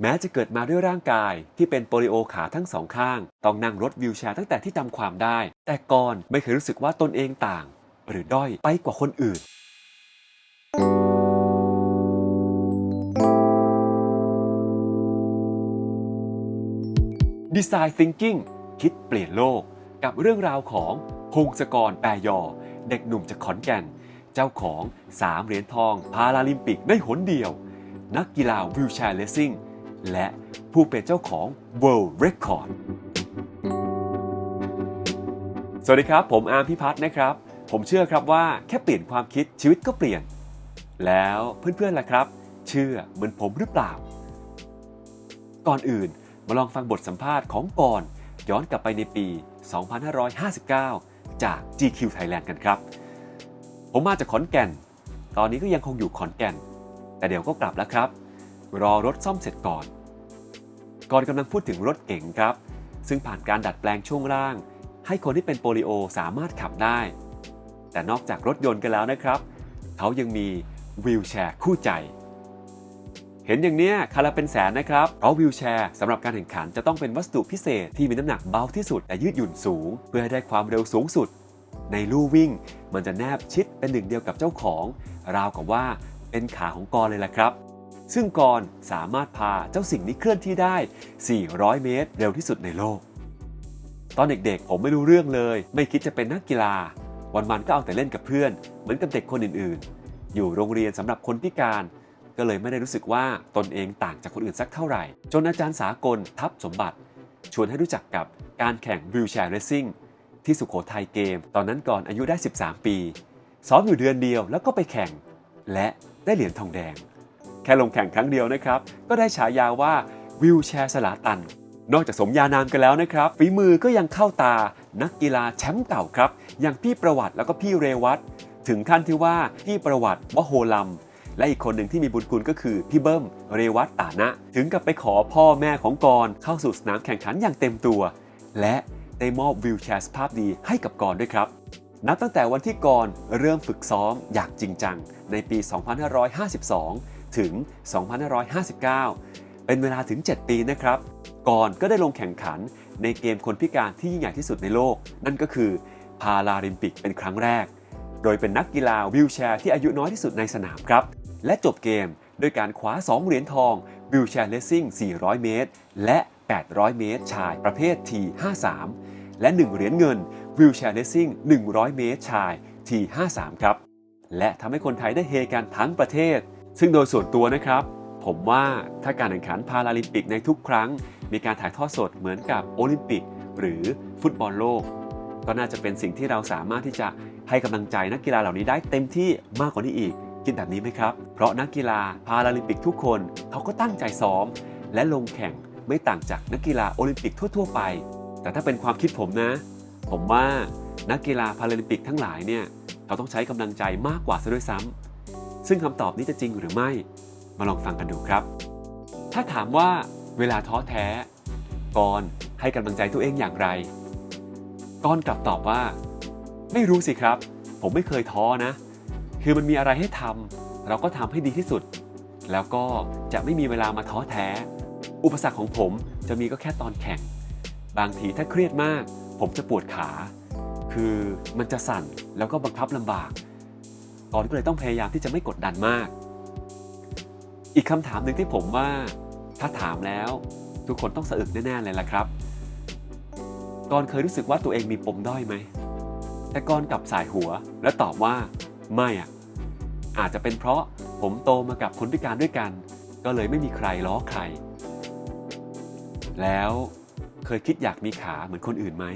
แม้จะเกิดมาด้วยร่างกายที่เป็นโปลิโอขาทั้งสองข้าง ต้องนั่งรถวิวแชร์ตั้งแต่ที่จำความได้ แต่ก่อนไม่เคยรู้สึกว่าตนเองต่าง หรือด้อยไปกว่าคนอื่น Design Thinking คิดเปลี่ยนโลก กับเรื่องราวของพงศกรแปรยอ เด็กหนุ่มจากขอนแก่น เจ้าของ 3 เหรียญทอง พาราลิมปิกได้หนเดียว นักกีฬาวิวแชร์เลสซิ่ง และผู้เป็นเจ้าของ World Record สวัสดีครับ ผมอาร์มพิพัฒน์นะครับ ผมเชื่อครับว่าแค่เปลี่ยนความคิดชีวิตก็เปลี่ยน แล้วเพื่อนๆล่ะครับ เชื่อเหมือนผมหรือเปล่า ก่อนอื่นมาลองฟังบทสัมภาษณ์ของกอน ย้อนกลับไปในปี 2559 จาก GQ Thailand กันครับ ผมมาจากขอนแก่น ตอนนี้ก็ยังคงอยู่ขอนแก่น แต่เดี๋ยวก็กลับแล้วครับ รอรถซ่อมเสร็จก่อน ก่อนกำลังพูดถึงรถเก๋งครับ ซึ่งผ่านการดัดแปลงช่วงล่าง ให้คนที่เป็นโปลิโอสามารถขับได้ แต่นอกจากรถยนต์กันแล้วนะครับ เขายังมีวีลแชร์คู่ใจ เห็นอย่างเนี้ยคันละเป็นแสนนะครับเพราะวีลแชร์สำหรับการแข่งขันจะต้องเป็นวัสดุพิเศษที่มีน้ำหนักเบาที่สุดแต่ยืดหยุ่นสูง เพื่อให้ได้ความเร็วสูงสุด ในลู่วิ่ง มันจะแนบชิดเป็นหนึ่งเดียวกับเจ้าของ ราวกับว่าเป็นขาของกรเลยล่ะครับ ซึ่งกรสามารถพาเจ้าสิ่งนี้เคลื่อนที่ได้ 400 เมตร เร็วที่สุดในโลก ตอนเด็กๆ ผมไม่รู้เรื่องเลย ไม่คิดจะเป็นนักกีฬา วันๆ ก็เอาแต่เล่นกับเพื่อน เหมือนกับเด็กคนอื่นๆ อยู่โรงเรียนสำหรับคนพิการ ก็เลยไม่ได้รู้สึกว่าตนเองต่างจากคนอื่นสักเท่าไหร่ จนอาจารย์สากลทับสมบัติ ชวนให้รู้จักกับการแข่งวิวแชร์เรซิ่งที่สุโขทัยเกม ตอนนั้นก่อนอายุได้ 13 ปี ซ้อมอยู่เดือนเดียวแล้วก็ไปแข่ง และได้เหรียญทองแดง แค่ลงแข่งครั้งเดียวนะครับ ก็ได้ฉายาว่าวิวแชร์สลาตัน นอกจากสมญานามกันแล้วนะครับ ฝีมือก็ยังเข้าตานักกีฬาแชมป์เก่าครับ อย่างพี่ประวัติแล้วก็พี่เรวัตถึงขั้นที่ว่าพี่ประวัติวโฮลัม และอีกคนหนึ่งที่มีบุญคุณก็คือพี่เบิ้มเรวัตตานะ ถึงกับไปขอพ่อแม่ของกรเข้าสู่สนามแข่งขันอย่างเต็มตัว และได้มอบวิวแชร์สภาพดีให้กับกรด้วยครับนับตั้งแต่วันที่กรเริ่มฝึกซ้อมอย่างจริงจังในปี 2552 ถึง 2559 เป็นเวลาถึง 7 ปีนะครับ ก่อนก็ได้ลงแข่งขันในเกมคนพิการที่ยิ่งใหญ่ที่สุดในโลก นั่นก็คือพาราลิมปิกเป็นครั้งแรก โดยเป็นนักกีฬาวิวแชร์ที่อายุน้อยที่สุดในสนามครับ และจบเกมด้วยการคว้า 2 เหรียญทองวิวแชร์เลสซิ่ง 400 เมตร และ 800 เมตร ชายประเภท T53 และ 1 เหรียญเงินวิวแชร์เลสซิ่ง 100 เมตร ชาย T53 ครับ และทำให้คนไทยได้เฮกันทั้งประเทศ ซึ่งโดยส่วนตัวนะครับ ผมว่าถ้าการแข่งขันพาราลิมปิกในทุกครั้ง มีการถ่ายทอดสดเหมือนกับโอลิมปิก หรือฟุตบอลโลก ก็น่าจะเป็นสิ่งที่เราสามารถที่จะให้กำลังใจนักกีฬาเหล่านี้ได้เต็มที่มากกว่านี้อีกคิดแบบนี้ไหมครับ เพราะนักกีฬาพาราลิมปิกทุกคนเขาก็ตั้งใจซ้อม และลงแข่งไม่ต่างจากนักกีฬาโอลิมปิกทั่ว ๆ ไป แต่ถ้าเป็นความคิดผมนะ ผมว่านักกีฬาพาราลิมปิกทั้งหลายเนี่ยเขาต้องใช้กำลังใจมากกว่าซะด้วยซ้ำ ซึ่งคำตอบนี้จะจริงหรือไม่ มาลองฟังกันดูครับ ถ้าถามว่าเวลาท้อแท้กรณ์ให้กำลังใจตัวเองอย่างไรกรณ์กลับตอบว่า ไม่รู้สิครับ ผมไม่เคยท้อนะ คือมันมีอะไรให้ทำเราก็ทำให้ดีที่สุด แล้วก็จะไม่มีเวลามาท้อแท้ อุปสรรคของผมจะมีก็แค่ตอนแข่ง บางทีถ้าเครียดมาก ผมจะปวดขา คือมันจะสั่นแล้วก็บังคับลำบาก กรก็เลยต้องพยายามที่จะไม่กดดันมาก อีกคำถามหนึ่งที่ผมว่าถ้าถามแล้ว ทุกคนต้องสะอึกแน่ๆเลยล่ะครับกรเคยรู้สึกว่าตัวเองมีปมด้อยไหม แต่กรกลับสายหัวและตอบว่าไม่อะอาจจะเป็นเพราะผมโตมากับคนพิการด้วยกัน ก็เลยไม่มีใครล้อใคร แล้วเคยคิดอยากมีขาเหมือนคนอื่นไหม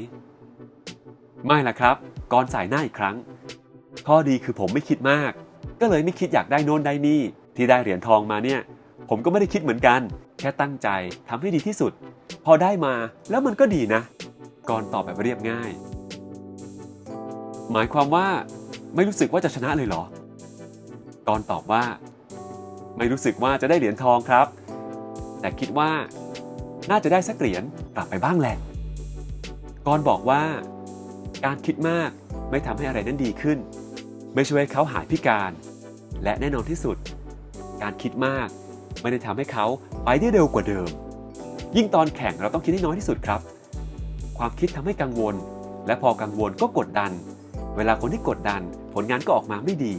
ไม่ล่ะครับกรสายหน้าอีกครั้ง ข้อดีคือผมไม่คิดมาก ก็เลยไม่คิดอยากได้โน่นได้นี่ ที่ได้เหรียญทองมาเนี่ย ผมก็ไม่ได้คิดเหมือนกัน แค่ตั้งใจทำให้ดีที่สุด พอได้มาแล้วมันก็ดีนะกรตอบแบบเรียบง่าย หมายความว่า ไม่รู้สึกว่าจะชนะเลยเหรอกรตอบว่า ไม่รู้สึกว่าจะได้เหรียญทองครับ แต่คิดว่า น่าจะได้สักเหรียญกลับไปบ้างแหละกรบอกว่า การคิดมากไม่ทำให้อะไรนั้นดีขึ้น ไม่ช่วยให้เขาหายพิการ และแน่นอนที่สุด การคิดมากไม่ได้ทำให้เขาไปได้เร็วกว่าเดิม ยิ่งตอนแข่งเราต้องคิดให้น้อยที่สุดครับ ความคิดทำให้กังวล และพอกังวลก็กดดัน เวลาคนที่กดดัน ผลงานก็ออกมาไม่ดี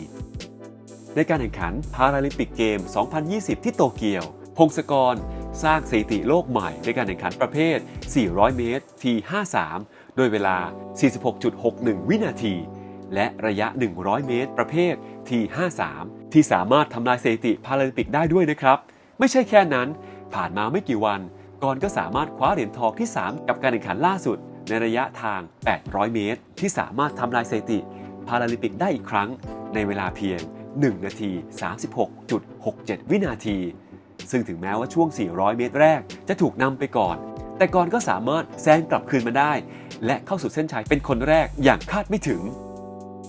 ในการแข่งขันพาราลิมปิกเกม 2020 ที่โตเกียว พงศกรสร้างสถิติโลกใหม่ในการแข่งขันประเภท 400 เมตรที53 โดยเวลา 46.61 วินาที และระยะ 100 เมตร ประเภทที53 ที่สามารถทำลายสถิติพาราลิมปิกได้ด้วยนะครับ ไม่ใช่แค่นั้น ผ่านมาไม่กี่วันกรก็สามารถคว้าเหรียญทองที่ 3 กับการแข่งขันล่าสุด ในระยะทาง 800 เมตร ที่สามารถทำลายสถิติพาราลิมปิกได้อีกครั้ง ในเวลาเพียง 1 นาที 36.67 วินาที ซึ่งถึงแม้ว่าช่วง 400 เมตรแรกจะถูกนำไปก่อน แต่กรก็สามารถแซงกลับคืนมาได้ และเข้าสู่เส้นชัยเป็นคนแรกอย่างคาดไม่ถึง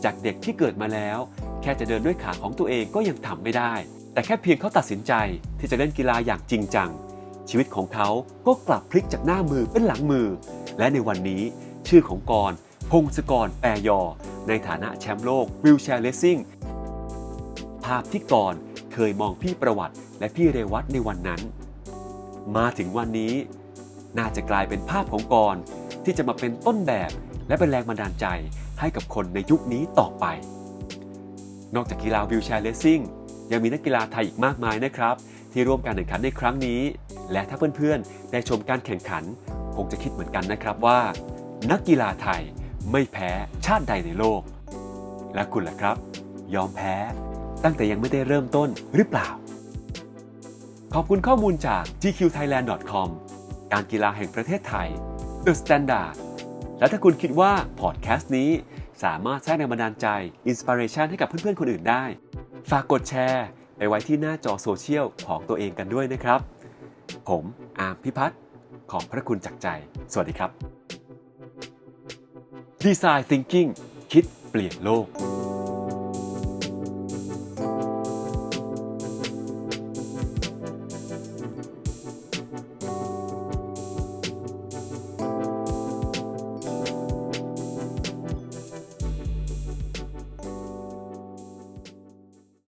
จากเด็กที่เกิดมาแล้ว แค่จะเดินด้วยขาของตัวเองก็ยังทำไม่ได้ แต่แค่เพียงเขาตัดสินใจที่จะเล่นกีฬาอย่างจริงจัง ชีวิตของเขาก็กลับพลิกจากหน้ามือเป็นหลังมือ และในวันนี้ ชื่อของกรพงศกรแปรยอ ในฐานะแชมป์โลกวิลแชร์เลสซิ่งภาพที่กรเคยมองพี่ประวัติและพี่เรวัตในวันนั้น มาถึงวันนี้ น่าจะกลายเป็นภาพของกรที่จะมาเป็นต้นแบบและเป็นแรงบันดาลใจ ให้กับคนในยุคนี้ต่อไป นอกจากกีฬาวิวแชร์เลสซิ่งยังมีนักกีฬาไทยอีกมากมายนะครับ ที่ร่วมการแข่งขันในครั้งนี้ และถ้าเพื่อนๆ ได้ชมการแข่งขัน คงจะคิดเหมือนกันนะครับว่า นักกีฬาไทยไม่แพ้ชาติใดในโลก และคุณล่ะครับ ยอมแพ้ ตั้งแต่ยังไม่ได้เริ่มต้นหรือเปล่า ขอบคุณข้อมูลจาก gqthailand.com การกีฬาแห่งประเทศไทย The Standard และถ้าคุณคิดว่าพอดแคสต์นี้สามารถสร้างแรงบันดาลใจอินสปิเรชันให้กับเพื่อนๆคนอื่นได้ ฝากกดแชร์ไปไว้ที่หน้าจอโซเชียลของตัวเองกันด้วยนะครับ ผมอาร์มพิพัฒน์ขอบพระคุณจากใจ สวัสดีครับ Design Thinking คิดเปลี่ยนโลก